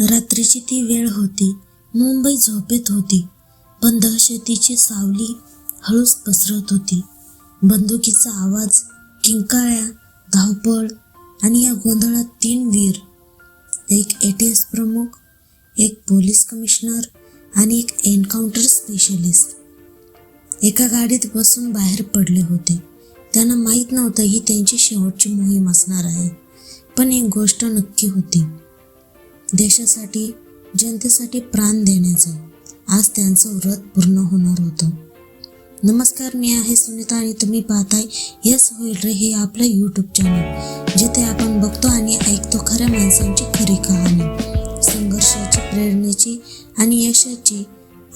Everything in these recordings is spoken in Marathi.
रात्रीची ती वेळ होती. मुंबई झोपेत होती. पण दहशतीची सावली हळूच पसरत होती. बंदुकीचा आवाज किंकाळ्या धावपळ आणि या गोंधळात तीन वीर. एक ए टी एस प्रमुख एक पोलीस कमिशनर आणि एक एन्काउंटर स्पेशलिस्ट. एका गाडीत बसून बाहेर पडले होते. त्यांना माहीत नव्हतं ही त्यांची शेवटची मोहीम असणार आहे. पण एक गोष्ट नक्की होती. देशासाठी जनतेसाठी प्राण देण्याचं आज त्यांचं व्रत पूर्ण होणार होतं. नमस्कार मी आहे सुनीता आणि तुम्ही पाहताय यस होईल रे हे आपलं यूट्यूब चॅनल जिथे आपण बघतो आणि ऐकतो खऱ्या माणसांची खरी कहाणी संघर्षाची प्रेरणेची आणि यशाची.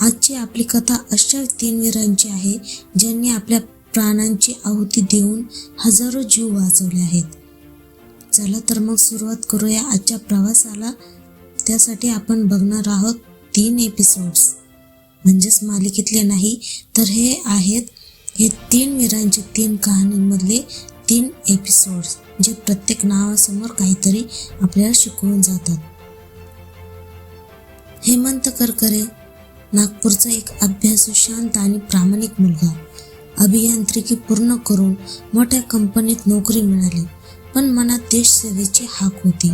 आजची आपली कथा अशा तीन वीरांची आहे ज्यांनी आपल्या प्राणांची आहुती देऊन हजारो जीव वाचवले आहेत. चला तर मग सुरुवात करूया आजच्या प्रवासाला. त्यासाठी आपण बघणार आहोत तीन एपिसोड्स म्हणजेच मालिकेतले नाही तर हे आहेत हे तीन वीरांचे तीन कहाणीमधले तीन एपिसोड्स जे प्रत्येक नावासमोर काहीतरी आपल्याला शिकवून जातात. हेमंत करकरे नागपूरचा एक अभ्यासू शांत आणि प्रामाणिक मुलगा. अभियांत्रिकी पूर्ण करून मोठ्या कंपनीत नोकरी मिळाली पण मनात देशसेवेची हाक होती.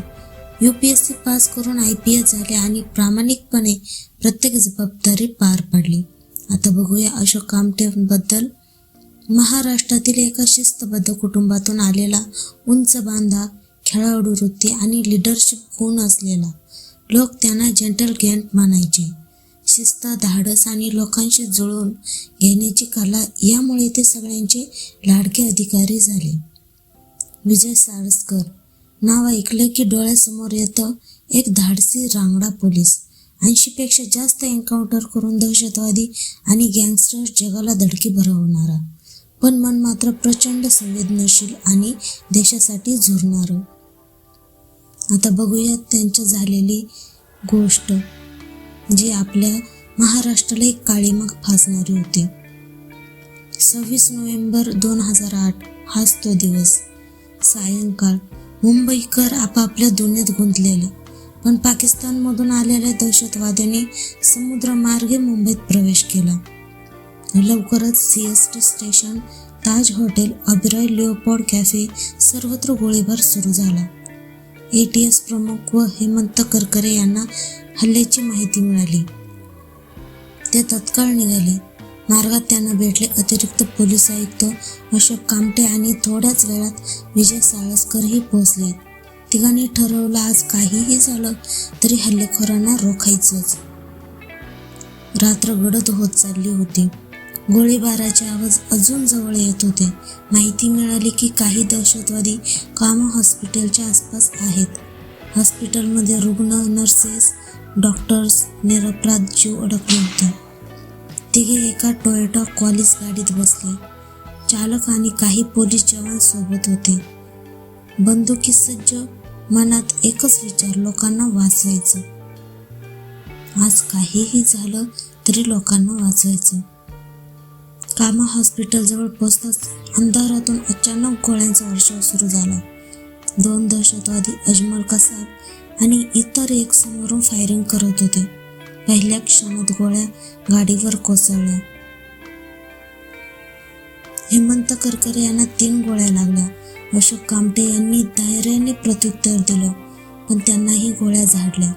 U P S C pass करून आय पी एस झाले आणि प्रामाणिकपणे प्रत्येक जबाबदारी पार पाडली. आता बघूया अशोक कामटेबद्दल महाराष्ट्रातील एका शिस्तबद्ध कुटुंबातून आलेला उंच बांधा खेळाडू वृत्ती आणि लिडरशिप गुण असलेला लोक त्यांना जेंटल गेंट मानायचे शिस्त धाडस आणि लोकांशी जुळवून घेण्याची कला यामुळे ते सगळ्यांचे लाडके अधिकारी झाले. विजय सारस्कर नाव ऐकलं की डोळ्यासमोर येतं एक धाडसी रांगडा पोलीस. ऐंशीपेक्षा जास्त एन्काउंटर करून दहशतवादी आणि गँगस्टर जगाला धडकी भरवणारा. पण मन मात्र प्रचंड संवेदनशील आणि देशासाठी झुरणारं. आता बघूयात त्यांच्या झालेली गोष्ट जी आपल्या महाराष्ट्राला एक काळीमाग फासणारी होती. सव्वीस नोव्हेंबर दोन हजार आठ हाच तो दिवस. सायंकाळ. मुंबईकर आपापल्या दुनियेत गुंतलेले. पण पाकिस्तानमधून आलेल्या दहशतवाद्यांनी समुद्रमार्गे मुंबईत प्रवेश केला. लवकरच C S T station Taj hotel अभिराय Leopold cafe सर्वत्र गोळीबार सुरू झाला. ए टी एस प्रमुख व हेमंत करकरे यांना हल्ल्याची माहिती मिळाली. ते तत्काळ निघाले. मार्गात त्यांना भेटले. अतिरिक्त पोलीस आयुक्त अशोक कामटे आणि थोड्याच वेळात विजय साळसकरही पोहोचले. तिघांनी ठरवलं आज काहीही झालं तरी हल्लेखोरांना रोखायचंच. रात्र गडद होत चालली होती. गोळीबाराचे आवाज अजून जवळ येत होते. माहिती मिळाली की काही दहशतवादी काम हॉस्पिटलच्या आसपास आहेत. हॉस्पिटलमध्ये रुग्ण नर्सेस डॉक्टर्स निरपराध जीव अडकले होते. तिघे एका टोयोटा कॉलेज गाडीत बसले. चालक आणि काही पोलीस जवान सोबत होते. बंदुकी सज्ज मनात एकच विचार लोकांना वाचवायचं. आज काहीही झालं तरी लोकांना वाचवायचं. कामा हॉस्पिटलजवळ पोचताच अंधारातून अचानक गोळ्यांचा वर्षाव सुरू झाला. दोन दहशतवादी अजमल कसाब आणि इतर एक समोरून फायरिंग करत होते. पहिल्या क्षणात गोळ्या गाडीवर कोसळल्या. हेमंत करकरे यांना तीन गोळ्या लागल्या. अशोक कामटे यांनी धैर्याने प्रत्युत्तर दिलं पण त्यांनाही गोळ्या झाडल्या.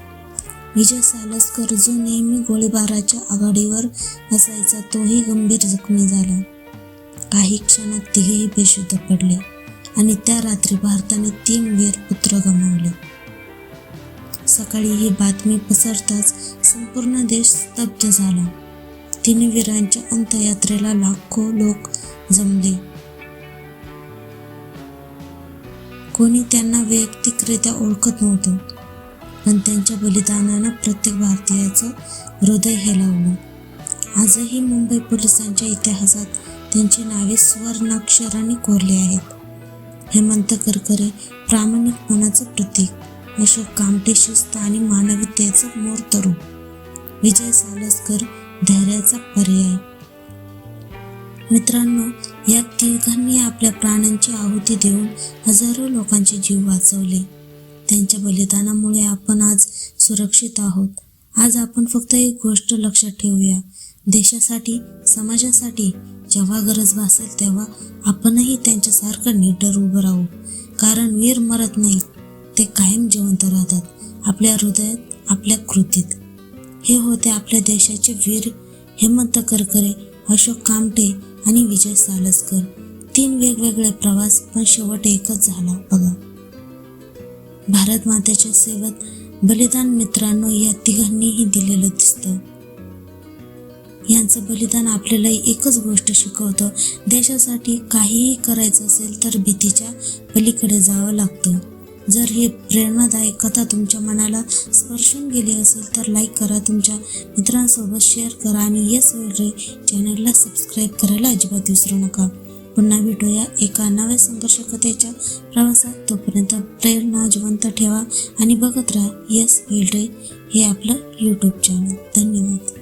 विजय सालसकर जो नेहमी गोळीबाराच्या आघाडीवर असायचा तोही गंभीर जखमी झाला. काही क्षणात तिघेही बेशुद्ध पडले आणि त्या रात्री भारताने तीन वीर पुत्र गमावले. सकाळी ही बातमी पसरताच संपूर्ण देश स्तब्ध झाला. तिने वीरांच्या अंत्ययात्रेला लाखो लोक जमले. कोणी त्यांना वैयक्तिकरित्या ओळखत नव्हतं पण त्यांच्या बलिदानानं प्रत्येक भारतीयाचं हृदय हेलावलं आजही मुंबई पोलिसांच्या इतिहासात त्यांची नावे सुवर्णाक्षराने कोरली आहेत. हेमंत करकरे प्रामाणिकपणाचं प्रतीक. अशोक कामटे शिस्त आणि मानवीयतेचं मूर्तरूप विजय सालसकर धैर्याचा पर्याय. मित्रांनो या तिघांनी आपल्या प्राण्यांची आहुती देऊन हजारो लोकांचे जीव वाचवले. त्यांच्या बलिदानामुळे आपण आज सुरक्षित आहोत. आज आपण फक्त एक गोष्ट लक्षात ठेवूया. देशासाठी समाजासाठी जेव्हा गरज भासेल तेव्हा आपणही त्यांच्यासारखं निडर उभं राहू. कारण वीर मरत नाही ते कायम जिवंत राहतात आपल्या हृदयात आपल्या कृतीत. हे होते आपल्या देशाचे वीर हेमंत करकरे अशोक कामटे आणि विजय सालसकर. तीन वेगवेगळे प्रवास पण शेवट एकच झाला बघा. भारत मातेच्या सेवेत बलिदान मित्रांनो या तिघांनीही दिलेलं दिसतं. यांचं बलिदान आपल्याला एकच गोष्ट शिकवतं. देशासाठी काहीही करायचं असेल तर भीतीच्या पलीकडे जावं लागतं. जर हे प्रेरणादायक कथा तुमच्या मनाला स्पर्शून गेली असेल तर लाईक करा. तुमच्या मित्रांसोबत शेअर करा आणि येस वेगळे चॅनलला सबस्क्राईब करायला अजिबात विसरू नका. पुन्हा भेटूया एका नव्या संघर्ष कथेच्या प्रवासात. तोपर्यंत प्रेरणा जिवंत ठेवा आणि बघत राहा येस वेल्ड्रे हे आपलं यूट्यूब चॅनल धन्यवाद.